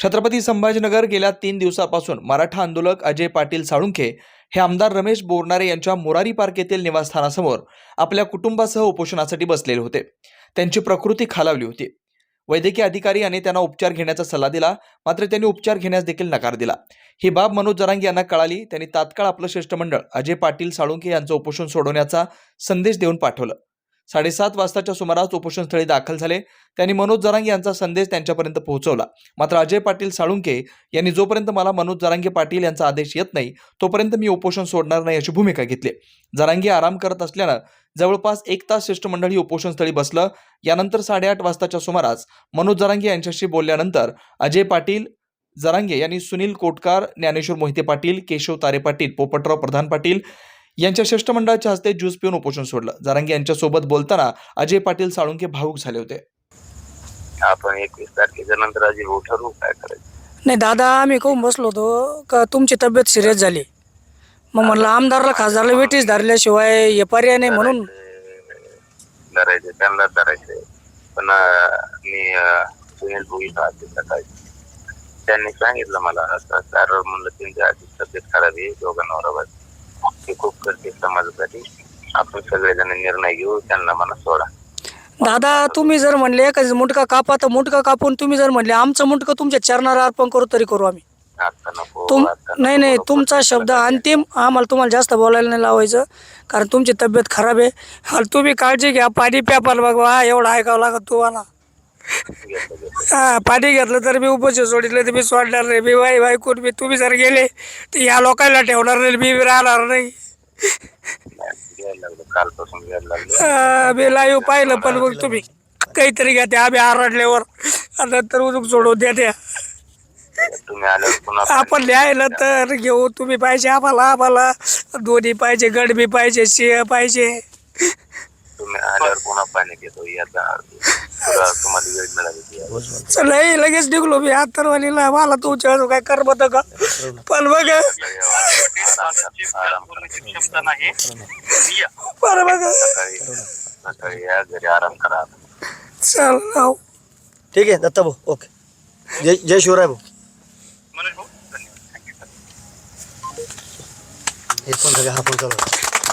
छत्रपती संभाजीनगर गेल्या तीन दिवसापासून मराठा आंदोलक अजय पाटील साळुंखे हे आमदार रमेश बोरनारे यांच्या मोरारी पार्क येथील निवासस्थानासमोर आपल्या कुटुंबासह उपोषणासाठी बसलेले होते. त्यांची प्रकृती खालावली होती. वैद्यकीय अधिकारी यांनी त्यांना उपचार घेण्याचा सल्ला दिला मात्र त्यांनी उपचार घेण्यास देखील नकार दिला. ही बाब मनोज जरांगी यांना कळाली. त्यांनी तात्काळ आपलं शिष्टमंडळ अजय पाटील साळुंखे यांचं उपोषण सोडवण्याचा संदेश देऊन पाठवलं. साडेसात वाजताच्या सुमारास उपोषणस्थळी दाखल झाले. त्यांनी मनोज जरांगे यांचा संदेश त्यांच्यापर्यंत पोहोचवला. मात्र अजय पाटील साळुंके यांनी जोपर्यंत मला मनोज जरांगे पाटील यांचा आदेश येत नाही तोपर्यंत मी उपोषण सोडणार नाही अशी भूमिका घेतली. जरांगे आराम करत असल्यानं जवळपास एक तास शिष्टमंडळ ही उपोषणस्थळी बसलं. यानंतर साडेआठ वाजताच्या सुमारास मनोज जरांगे यांच्याशी बोलल्यानंतर अजय पाटील जरांगे यांनी सुनील कोटकार ज्ञानेश्वर मोहिते पाटील केशव तारे पाटील पोपटराव प्रधान पाटील यांच्या शिष्टमंडळाच्या हस्ते ज्यूस पिऊन उपोषण सोडलं. जरांगे यांच्यासोबत बोलताना अजय पाटील साळुंके भाऊक झाले होते. आपण एकवीस तारखेच्या नंतर भाऊ ठरवू काय करायचं? नाही दादा आम्ही कहून बसलो होतो का तुमची तब्येत सिरियस झाली? मग म्हणलं आमदारला खासदारला वेटीस धरल्याशिवाय हे पर्याय नाही म्हणून. धरायचे त्यांना धरायचे. पण अं, मी अं, सुनील सकाळी. त्यांनी सांगितलं मला असं सर म्हणलं त्यांची आधी तब्येत खराब आहे दोघांवर ते खूप करते समाजासाठी आपण सगळेजण निर्णय घेऊ त्यांना मला सोडा दादा तुम्ही जर म्हणले एखादी मुटका कापा तर मुटका कापून तुम्ही जर म्हणले आमचं मुटकं तुमच्या चरणाला अर्पण करू तरी करू आम्ही आता नको तुम आता नको, नाही नाही नको. तुमचा शब्द अंतिम आम्हाला तुम्हाला जास्त बोलायला नाही लावायचं कारण तुमची तब्येत खराब आहे आणि तुम्ही काळजी घ्या पाणी प्यापाल बघा एवढं ऐकावं लागत तुम्हाला. हा पाणी घेतलं तर मी उपस्थित सोडितलं तर मी सोडणार नाही. मी वाई वाई करून मी तुम्ही जर गेले तर या लोकांना ठेवणार नाही मी राहणार नाही. हा, मी लाईव्ह पाहिलं पण मग तुम्ही काहीतरी घ्या ते आम्ही आरडल्यावर. आणि नंतर उजूक सोडून द्या त्या. तुम्ही आल्यावर पुन्हा आपण लिहायला तर घेऊ तुम्ही पाहिजे आम्हाला आम्हाला. दोन्ही पाहिजे गडबी पाहिजे सिंह पाहिजे. तुम्ही आल्यावर पुन्हा पाणी घेतो. याचा तुला तुम्हाला वेळ मिळाली की यावं. चल हे लगेच निघलो मी. आतरवालीला मला तुमच्या अजून काय करमत का? पण बघ आराम करा. बरं बघ सकाळी सकाळी या घरी आराम करा. चल. ठीक आहे दत्ता भाऊ ओके. जय जय शिवराय भाऊ. हे पण सगळे हा पण चालू